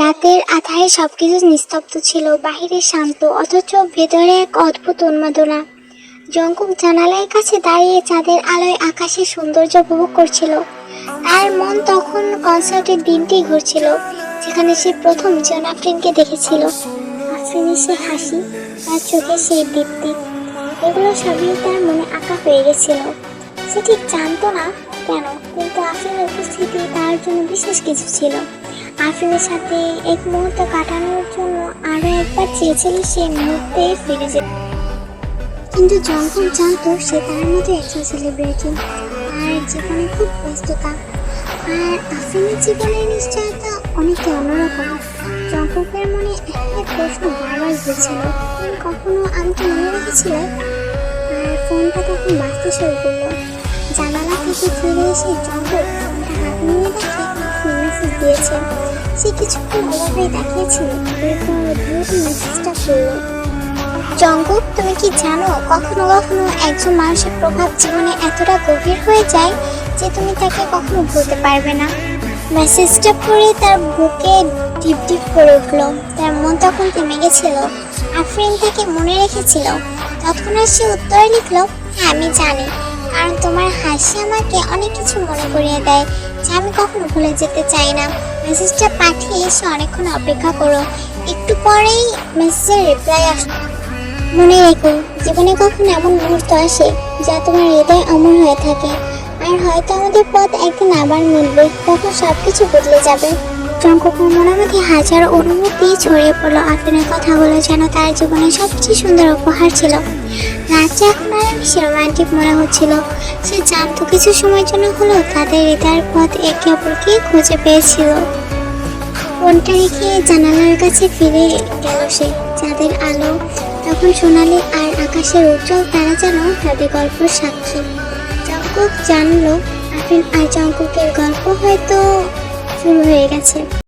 রাতের আধারে সবকিছু নিস্তব্ধ ছিল, বাহিরে শান্ত, অথচ ভেতরে এক অদ্ভুত উন্মাদনা। জঙ্কুক জানালার কাছে দাঁড়িয়ে চাঁদের আলোয় আকাশের সৌন্দর্য উপভোগ করছিল। তার মন তখন কনসার্টের দিনটি ঘুরছিল, যেখানে সে প্রথম জন আফরিনকে দেখেছিল। সে হাসি, তার চোখে সেই দীপ্তি। এগুলো সবই তার মনে আঁকা হয়ে গেছিল। সে ঠিক জানতো না কেন, কিন্তু আফরিনের উপস্থিতি তার জন্য বিশেষ কিছু ছিল। আফরিনের সাথে এক মুহূর্ত কাটানোর জন্য আরও একবার চেয়েছিল সে মুহূর্তে ফিরে যেতে। কিন্তু যখন জানতো সে তার মধ্যে একজন সেলিব্রিটি আর জীবনে খুব ব্যস্ততা, আর আফরিনের জীবনের নিশ্চয়তা অনেকটা অন্যরকম জঙ্কুকের মনে একটা প্রশ্ন বারবার তুমি কখনো আমাকে মনে রেখেছিলে, আর ফোনটা তখন বাজতে শুরু করল। জানালা থেকে ফিরে এসে জঙ্কুক ফোনটা হাত নিয়ে দেখে সে কিছুক্ষণ ওভাবেই তাকিয়েছিল এরপর দ্রুত মেসেজটা তুমি কি জানো, কখনো কখনো একজন মানুষের প্রভাব জীবনে এতটা গভীর হয়ে যায় যে তুমি তাকে কখনো ভুলতে পারবে না। মেসেজটা পড়ে তার বুকে ডিপ ডিপ করে উঠল। তার মন তখন থেমে গেছিল। আফরিন তাকে মনে রেখেছিল। তৎক্ষণাৎ সে উত্তরে লিখলো হ্যাঁ আমি জানি। কারণ তোমার হাসি আমাকে অনেক কিছু মনে করিয়ে দেয়, যা আমি কখনো ভুলে যেতে চাই না। মেসেজটা পাঠিয়ে এসে অনেকক্ষণ অপেক্ষা করো। একটু পরেই মেসেজের রিপ্লাই আস। মনে রেখো, জীবনে কখনো এমন মুহূর্ত আসে যা তোমার হৃদয় অমর হয়ে থাকে। আর হয়তো আমাদের পথ একদিন আবার মিলবে, তখন সব কিছু বদলে যাবে। মনের মধ্যে হাজার অনুভূতি ছড়িয়ে পড়ল। আফিনের কথাগুলো যেন তার জীবনে সবচেয়ে সুন্দর উপহার ছিল। রাতটা এখন আর বেশি রোমান্টিক মনে হচ্ছিল। সে জানতো কিছু সময়ের জন্য হলো তাদের হৃদয়ের পথ একে অপরকে খুঁজে পেয়েছিল। ফোনটা রেখে জানালার কাছে ফিরে গেল সে, চাঁদের আলো, তখন সোনালি আর আকাশের উজ্জ্বল তারা যেন তাদের গল্পের সাক্ষী। জঙ্কুক জানলো আফিন আর জঙ্কুকের গল্প হয়তো শুরু হয়ে গেছে।